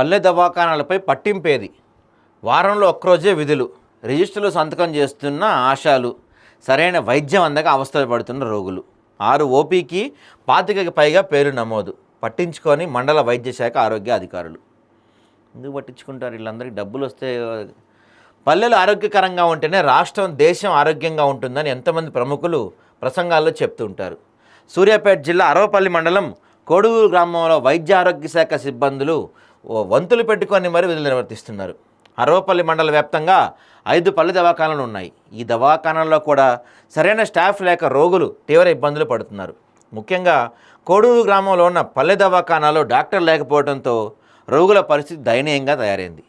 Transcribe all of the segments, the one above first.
పల్లె దవాఖానాలపై పట్టింపేది. వారంలో ఒక్కరోజే విధులు. రిజిస్టర్లు సంతకం చేస్తున్న ఆశాలు సరైన వైద్యం అందక అవస్థలు పడుతున్న రోగులు. ఆరు ఓపీకి పాతికకి పైగా పేరు నమోదు. పట్టించుకొని మండల వైద్య శాఖ ఆరోగ్య అధికారులు. ఎందుకు పట్టించుకుంటారు? వీళ్ళందరికీ డబ్బులు వస్తే పల్లెలు ఆరోగ్యకరంగా ఉంటేనే రాష్ట్రం దేశం ఆరోగ్యంగా ఉంటుందని ఎంతమంది ప్రముఖులు ప్రసంగాల్లో చెప్తుంటారు సూర్యాపేట జిల్లా అరవపల్లి మండలం కోడూరు గ్రామంలో వైద్య ఆరోగ్య శాఖ సిబ్బందులు వంతులు పెట్టుకొని మరీ విధులు నిర్వర్తిస్తున్నారు. అరవపల్లి మండల వ్యాప్తంగా ఐదు పల్లె దవాఖానాలు ఉన్నాయి. ఈ దవాఖానాల్లో కూడా సరైన స్టాఫ్ లేక రోగులు తీవ్ర ఇబ్బందులు పడుతున్నారు. ముఖ్యంగా కోడూరు గ్రామంలో ఉన్న పల్లె దవాఖానాలో డాక్టర్ లేకపోవడంతో రోగుల పరిస్థితి దయనీయంగా తయారైంది.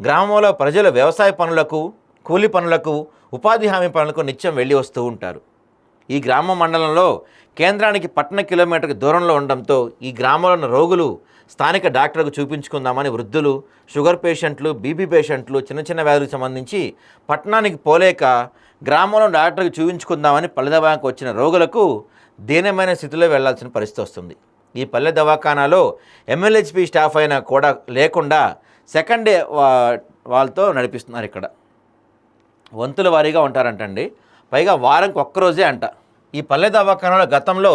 గ్రామంలో ప్రజలు వ్యవసాయ పనులకు కూలి పనులకు ఉపాధి హామీ పనులకు నిత్యం వెళ్ళి వస్తూ ఉంటారు. ఈ గ్రామ మండలంలో కేంద్రానికి పట్టణ కిలోమీటర్కి దూరంలో ఉండడంతో ఈ గ్రామంలో ఉన్న రోగులు స్థానిక డాక్టర్కు చూపించుకుందామని వృద్ధులు షుగర్ పేషెంట్లు బీపీ పేషెంట్లు చిన్న చిన్న వ్యాధులకు సంబంధించి పట్టణానికి పోలేక గ్రామంలో డాక్టర్కి చూపించుకుందామని పల్లె దవాఖానకు వచ్చిన రోగులకు దీనమైన స్థితిలో వెళ్ళాల్సిన పరిస్థితి వస్తుంది. ఈ పల్లె దవాఖానాలో ఎమ్మెల్యేహెచ్పి స్టాఫ్ అయినా కూడా లేకుండా సెకండ్ డే వా- వాళ్ళతో నడిపిస్తున్నారు ఇక్కడ. వంతుల వారీగా ఉంటారంటండి. పైగా వారంకి ఒక్కరోజే అంట. ఈ పల్లె దవాఖానాలో గతంలో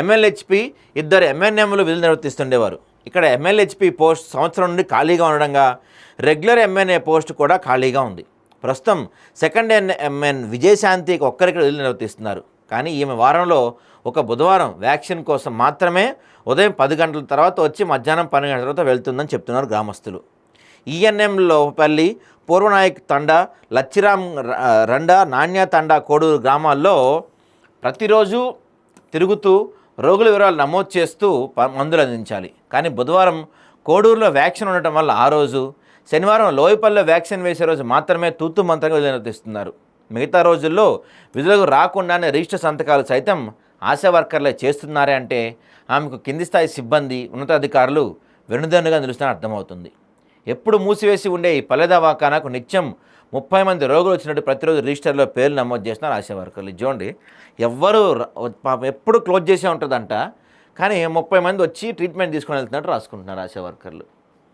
ఎమ్మెల్యేహెచ్పి ఇద్దరు ఎంఎన్ఎంలు విధులు నిర్వర్తిస్తుండేవారు. ఇక్కడ ఎమ్మెల్యేహెచ్పి పోస్ట్ సంవత్సరం నుండి ఖాళీగా ఉండడంగా రెగ్యులర్ ఎంఎన్ఏ పోస్ట్ కూడా ఖాళీగా ఉంది. ప్రస్తుతం సెకండ్ ఎన్ ఎంఎన్ విజయశాంతికి ఒక్కరికి విధులు నిర్వర్తిస్తున్నారు. కానీ ఈమె వారంలో ఒక బుధవారం వ్యాక్సిన్ కోసం మాత్రమే ఉదయం పది గంటల తర్వాత వచ్చి మధ్యాహ్నం పన్నెండు గంటల తర్వాత వెళ్తుందని చెప్తున్నారు గ్రామస్తులు. ఈఎన్ఎం లోపల్లి పూర్వనాయక్ తండా లచ్చిరామ్ రండా నాణ్య తండా కోడూరు గ్రామాల్లో ప్రతిరోజు తిరుగుతూ రోగుల వివరాలు నమోదు చేస్తూ ప- మందులు అందించాలి. కానీ బుధవారం కోడూరులో వ్యాక్సిన్ ఉండటం వల్ల ఆ రోజు శనివారం లోయపల్లిలో వ్యాక్సిన్ వేసే రోజు మాత్రమే తూతు మంత్రంగా విధులు నిర్వర్తిస్తున్నారు మిగతా రోజుల్లో విధులకు రాకుండానే రిజిస్టర్ సంతకాలు సైతం ఆశా వర్కర్లే చేస్తున్నారే అంటే ఆమెకు కింది స్థాయి సిబ్బంది ఉన్నతాధికారులు వెనుదన్నుగా నిలుస్తున్న అర్థమవుతుంది. ఎప్పుడు మూసివేసి ఉండే ఈ పల్లె దవాఖానాకు నిత్యం ముప్పై మంది రోగులు వచ్చినట్టు ప్రతిరోజు రిజిస్టర్లో పేర్లు నమోదు చేస్తున్నారు ఆశా వర్కర్లు చూడండి ఎవ్వరు పాపం ఎప్పుడు క్లోజ్ చేసే ఉంటుందంట కానీ ముప్పై మంది వచ్చి ట్రీట్మెంట్ తీసుకొని వెళ్తున్నట్టు రాసుకుంటున్నారు ఆశా వర్కర్లు